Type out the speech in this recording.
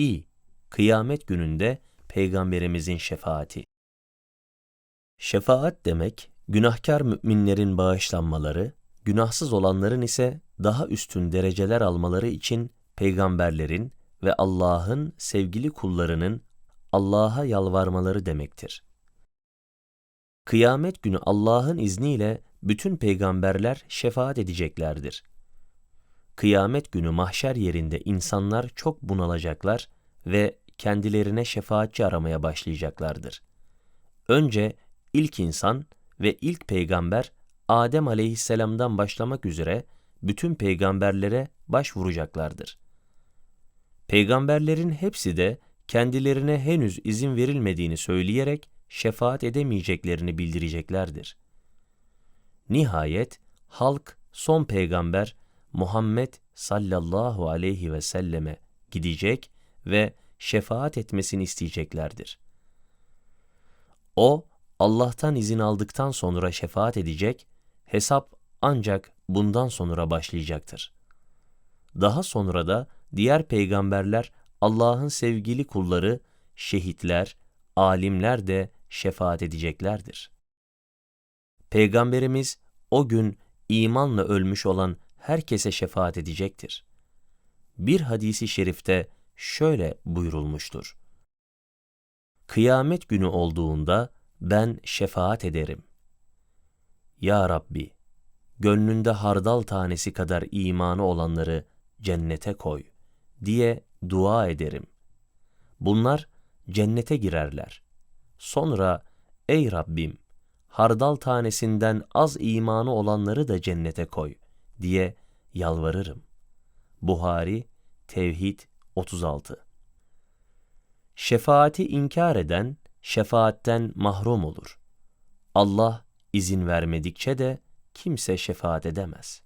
İ. Kıyamet gününde Peygamberimizin şefaati. Şefaat demek, günahkar müminlerin bağışlanmaları, günahsız olanların ise daha üstün dereceler almaları için peygamberlerin ve Allah'ın sevgili kullarının Allah'a yalvarmaları demektir. Kıyamet günü Allah'ın izniyle bütün peygamberler şefaat edeceklerdir. Kıyamet günü mahşer yerinde insanlar çok bunalacaklar ve kendilerine şefaatçi aramaya başlayacaklardır. Önce ilk insan ve ilk peygamber Adem aleyhisselamdan başlamak üzere bütün peygamberlere başvuracaklardır. Peygamberlerin hepsi de kendilerine henüz izin verilmediğini söyleyerek şefaat edemeyeceklerini bildireceklerdir. Nihayet halk son peygamber Muhammed sallallahu aleyhi ve selleme gidecek ve şefaat etmesini isteyeceklerdir. O, Allah'tan izin aldıktan sonra şefaat edecek, hesap ancak bundan sonra başlayacaktır. Daha sonra da diğer peygamberler, Allah'ın sevgili kulları, şehitler, alimler de şefaat edeceklerdir. Peygamberimiz o gün imanla ölmüş olan herkese şefaat edecektir. Bir hadisi şerifte şöyle buyurulmuştur. Kıyamet günü olduğunda ben şefaat ederim. Ya Rabbi, gönlünde hardal tanesi kadar imanı olanları cennete koy diye dua ederim. Bunlar cennete girerler. Sonra ey Rabbim, hardal tanesinden az imanı olanları da cennete koy diye yalvarırım. Buhari Tevhid 36 Şefaati inkar eden, şefaatten mahrum olur. Allah izin vermedikçe de kimse şefaat edemez.